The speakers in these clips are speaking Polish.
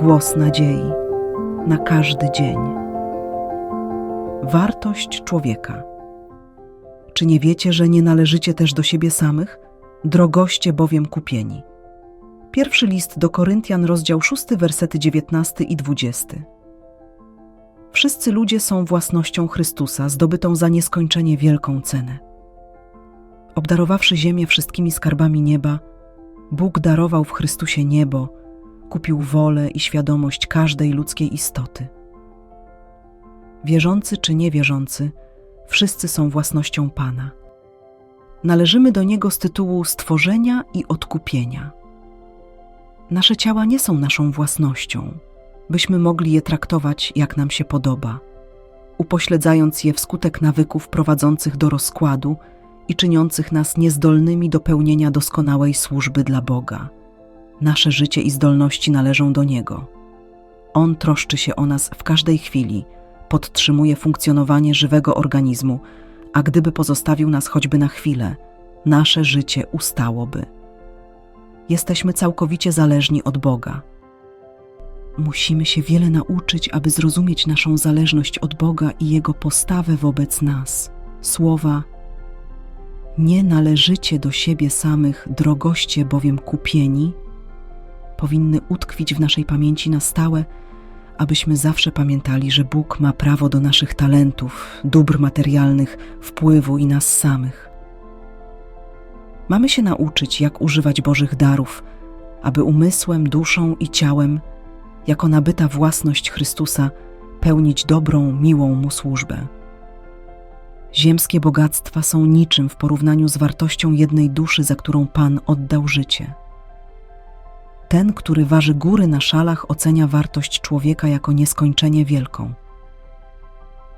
głos nadziei na każdy dzień. Wartość człowieka. Czy nie wiecie, że nie należycie też do siebie samych, drogoście bowiem kupieni? Pierwszy list do Koryntian, rozdział 6, wersety 19 i 20. Wszyscy ludzie są własnością Chrystusa, zdobytą za nieskończenie wielką cenę. Obdarowawszy ziemię wszystkimi skarbami nieba, Bóg darował w Chrystusie niebo, kupił wolę i świadomość każdej ludzkiej istoty. Wierzący czy niewierzący, wszyscy są własnością Pana. Należymy do Niego z tytułu stworzenia i odkupienia. Nasze ciała nie są naszą własnością, byśmy mogli je traktować jak nam się podoba, upośledzając je wskutek nawyków prowadzących do rozkładu i czyniących nas niezdolnymi do pełnienia doskonałej służby dla Boga. Nasze życie i zdolności należą do Niego. On troszczy się o nas w każdej chwili, podtrzymuje funkcjonowanie żywego organizmu, a gdyby pozostawił nas choćby na chwilę, nasze życie ustałoby. Jesteśmy całkowicie zależni od Boga. Musimy się wiele nauczyć, aby zrozumieć naszą zależność od Boga i Jego postawę wobec nas. Słowa nie należycie do siebie samych, drogoście bowiem kupieni, powinny utkwić w naszej pamięci na stałe, abyśmy zawsze pamiętali, że Bóg ma prawo do naszych talentów, dóbr materialnych, wpływu i nas samych. Mamy się nauczyć, jak używać Bożych darów, aby umysłem, duszą i ciałem, jako nabyta własność Chrystusa, pełnić dobrą, miłą Mu służbę. Ziemskie bogactwa są niczym w porównaniu z wartością jednej duszy, za którą Pan oddał życie. Ten, który waży góry na szalach, ocenia wartość człowieka jako nieskończenie wielką.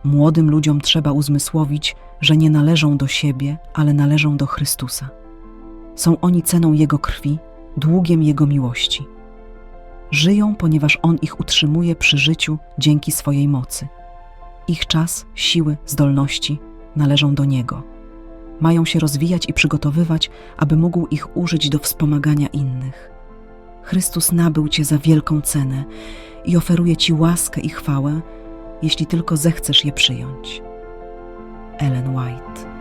Młodym ludziom trzeba uzmysłowić, że nie należą do siebie, ale należą do Chrystusa. Są oni ceną Jego krwi, długiem Jego miłości. Żyją, ponieważ On ich utrzymuje przy życiu dzięki swojej mocy. Ich czas, siły, zdolności należą do Niego. Mają się rozwijać i przygotowywać, aby mógł ich użyć do wspomagania innych. Chrystus nabył Cię za wielką cenę i oferuje Ci łaskę i chwałę, jeśli tylko zechcesz je przyjąć. Ellen White